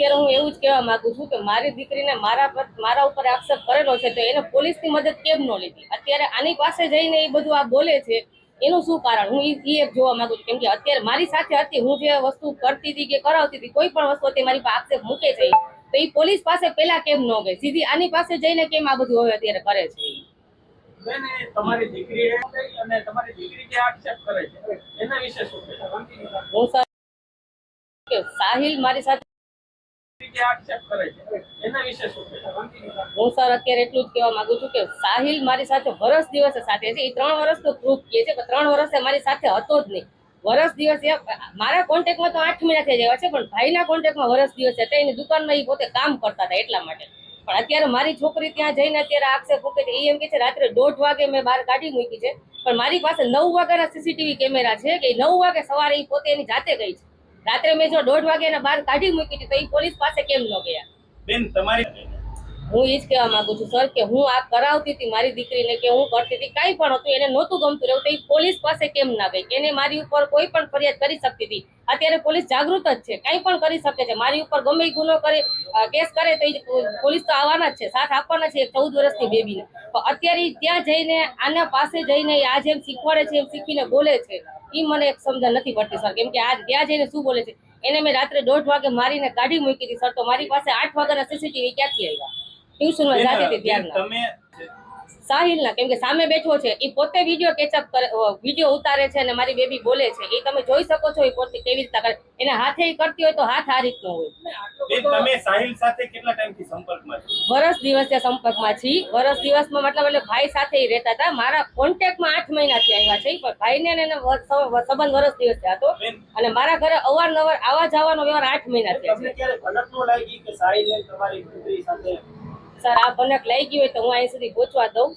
અત્યારે હું એવું જ કહેવા માંગુ છું કે મારી દીકરીને મારા પર મારા ઉપર આક્ષેપ કરેલો છે તો એને પોલીસની મદદ કેમ ન લીધી? અત્યારે આની પાસે જઈને એ બધું આ બોલે છે એનું શું કારણ? હું એ એક જોવા માંગુ છું કેમ કે અત્યારે મારી સાથે હતી હું જે વસ્તુ કરતી હતી કે કરાવતી હતી કોઈ પણ વસ્તુ હતી મારી પાસે આક્ષેપ મૂકે છે તો એ પોલીસ પાસે પેલા કેમ ન ગઈ? સીધી આની પાસે જઈને કેમ આ બધું હવે અત્યારે કરે છે? તમારી દીકરી અને તમારી દીકરી જે આક્ષેપ કરે છે એના વિશે શું હું સર કે સાહિલ મારી સાથે હું સર. અત્યારે એટલું જ કહેવા માંગુ છું કે સાહિલ મારી સાથે વરસ દિવસે સાથે છે. એ ત્રણ વર્ષનો પ્રૂફ કહે છે કે ત્રણ વર્ષે મારી સાથે હતો જ નહીં. વરસ દિવસે મારા કોન્ટેક્ટમાં તો આઠ મહિના થઈ ગયા છે, પણ ભાઈના કોન્ટેક્ટમાં વરસ દિવસે હતા. એની દુકાનમાં એ પોતે કામ કરતા હતા એટલા માટે. પણ અત્યારે મારી છોકરી ત્યાં જઈને અત્યારે આક્ષેપ મૂકે છે. એ એમ કે છે, રાત્રે દોઢ વાગે મેં બહાર કાઢી મૂકી છે. પણ મારી પાસે નવ વાગ્યાના સીસીટીવી કેમેરા છે કે નવ વાગે સવારે એ પોતે એની જાતે ગઈ છે. રાત્રે મેં જો દોઢ વાગે એના બહાર કાઢી મૂકી હતી તો એ પોલીસ પાસે કેમ ન ગયા? બેન તમારી હું એ જ કહેવા માંગુ છું સર કે હું આ કરાવતી હતી મારી દીકરીને કે હું કરતી હતી કાંઈ પણ હતું એને નહોતું ગમતું રહેવું તો એ પોલીસ પાસે કેમ ના ગઈ? એને મારી ઉપર કોઈ પણ ફરિયાદ કરી શકતી હતી? અત્યારે પોલીસ જાગૃત જ છે કાંઈ પણ કરી શકે છે. મારી ઉપર ગમે એ ગુનો કરે કેસ કરે તો પોલીસ તો આવવાના જ છે સાથ આપવાના છે એક ચૌદ વર્ષની બેબીને. પણ અત્યારે ત્યાં જઈને આના પાસે જઈને આ જેમ શીખવાડે છે એમ શીખીને બોલે છે. એ મને એક સમજણ નથી પડતી સર કેમ કે આ ત્યાં જઈને શું બોલે છે? એને મેં રાત્રે દોઢ વાગે મારીને કાઢી મૂકી હતી સર તો મારી પાસે આઠ વાગ્યાના સીસીટીવી ક્યાંથી આવ્યા? ટ્યુશનમાં જાતી હતી ત્યારના સાહિલ ના કેમ કે સામે બેઠો છે એ પોતે વીડિયો કેચઅપ કરે વીડિયો ઉતારે છે અને મારી બેબી બોલે છે. એ તમે જોઈ શકો છો એ પોતે કેવી રીતના કરે. એને હાથે કરતી હોય તો હાથ આ રીતનો હોય. તમે સાહિલ સાથે કેટલા ટાઈમથી સંપર્કમાં છો? વરસ દિવસે સંપર્કમાં છી. વર્ષ દિવસમાં મતલબ એટલે ભાઈ સાથે રહેતા હતા. મારા કોન્ટેક્ટમાં આઠ મહિનાથી આવ્યા છે. પણ ભાઈને એને સંબંધ વરસ દિવસે હતો બેન અને મારા ઘરે અવારનવાર આવા જવાનો વ્યવહાર આઠ મહિના થયા સર આ ભનક લઈ ગયું હોય તો હું અહીં સુધી પહોંચવા દઉં.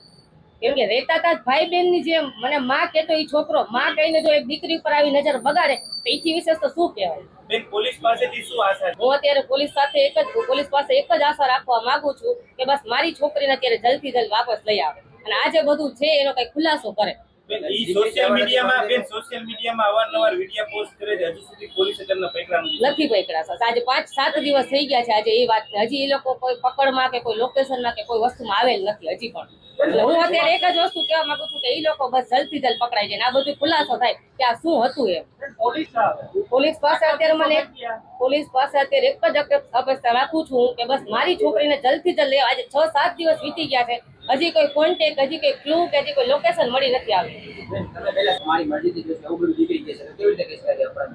કેમ કે રહેતા હતા ભાઈ બહેનની જેમ મને માં કેતો એ છોકરો માં કહીને જો એક દીકરી ઉપર આવી નજર બગાડે તો એથી વિશેષ તો શું કહેવાય? બેન પોલીસ પાસેથી શું આશા હું અત્યારે પોલીસ સાથે એક જ પોલીસ પાસે એક જ આશા રાખવા માંગુ છું કે બસ મારી છોકરીને અત્યારે જલ્દી જલ્દ વાપસ લઈ આવે. અને આ જે બધું છે એનો કઈ ખુલાસો કરે. બેન ઈ સોશિયલ મીડિયામાં બેન સોશિયલ મીડિયામાં અવારનવાર વીડિયો પોસ્ટ કરે છે. હજુ સુધી પોલીસે તેમને પકડ્યા નથી. નથી પકડા આજે પાંચ સાત દિવસ થઈ ગયા છે. આજે એ વાત હજી એ લોકો કોઈ પકડમાં કે કોઈ લોકેશનમાં કે કોઈ વસ્તુમાં આવેલ નથી હજી પણ. એટલે હું અત્યારે એક જ વસ્તુ કહેવા માંગુ છું કે એ લોકો બસ જલ્દથી જલ્દ પકડાઈ જાય ને આ બધું ખુલાસો થાય કે આ શું હતું એમ. પોલીસ આવે. પાસે અત્યારે મને પોલીસ પાસે અત્યારે એક જ અપે- અપેક્ષા રાખું છું કે બસ મારી છોકરીને જલ્દથી જલ્દ લેવા આજે છ સાત દિવસ વીતી ગયા છે. હજી કોઈ કોન્ટેક હજી કોઈ ક્લુ કે હજી કોઈ લોકેશન મળી નથી આવી. તમે પહેલા મારી મરજીથી જો એવું બધું છે. તો કેવી રીતે કહી શકાય કે અપરાધ